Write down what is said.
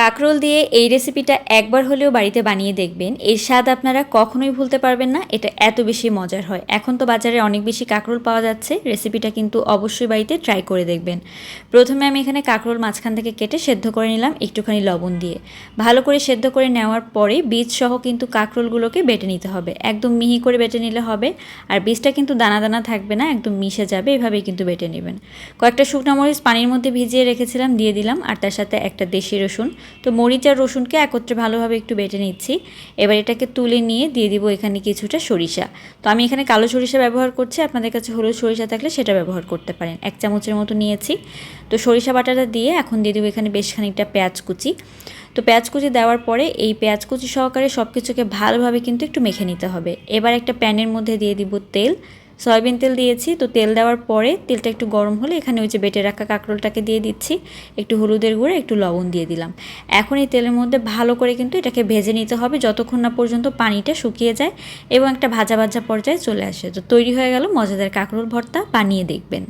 কাকরোল দিয়ে এই রেসিপিটা একবার হলেও বাড়িতে বানিয়ে দেখবেন। এর স্বাদ আপনারা কখনোই ভুলতে পারবেন না। এটা এত বেশি মজার হয়। এখন তো বাজারে অনেক বেশি কাকরোল পাওয়া যাচ্ছে। রেসিপিটা কিন্তু অবশ্যই বাড়িতে ট্রাই করে দেখবেন। প্রথমে আমি এখানে কাকরোল মাঝখান থেকে কেটে সেদ্ধ করে নিলাম একটুখানি লবণ দিয়ে। ভালো করে সেদ্ধ করে নেওয়ার পরে বীজ সহ কিন্তু কাকরোলগুলোকে বেটে নিতে হবে। একদম মিহি করে বেটে নিলে হবে। আর বীজটা কিন্তু দানা দানা থাকবে না, একদম মিশে যাবে। এভাবেই কিন্তু বেটে নেবেন। কয়েকটা শুকনো মরিচ পানির মধ্যে ভিজিয়ে রেখেছিলাম, দিয়ে দিলাম। আর তার সাথে একটা দেশি রসুন। তো মরিচ আর রসুনকে একত্রে ভালোভাবে একটু বেটে নিচ্ছি। এবার এটাকে তুলে নিয়ে দিয়ে দিব এখানে কিছুটা সরিষা। তো আমি এখানে কালো সরিষা ব্যবহার করছি, আপনাদের কাছে হলুদ সরিষা থাকলে সেটা ব্যবহার করতে পারেন। এক চামচের মতো নিয়েছি। তো সরিষা বাটাটা দিয়ে এখন দিয়ে দেবো এখানে বেশ খানিকটা পেঁয়াজ কুচি। তো পেঁয়াজ কুচি দেওয়ার পরে এই পেঁয়াজ কুচি সহকারে সব কিছুকে ভালোভাবে কিন্তু একটু মেখে নিতে হবে। এবার একটা প্যানের মধ্যে দিয়ে দিব তেল। সয়াবিন তেল দিয়েছি। তো তেল দেওয়ার পরে তেলটা একটু গরম হলে এখানে ওই যে বেটে রাখা কাঁকরোলটাকে দিয়ে দিচ্ছি। একটু হলুদের গুঁড়ো, একটু লবণ দিয়ে দিলাম। এখন এই তেলের মধ্যে ভালো করে কিন্তু এটাকে ভেজে নিতে হবে যতক্ষণ না পর্যন্ত পানিটা শুকিয়ে যায় এবং একটা ভাজা ভাজা পর্যায়ে চলে আসে। তো তৈরি হয়ে গেল মজাদার কাঁকরোল ভর্তা, বানিয়ে দেখবেন।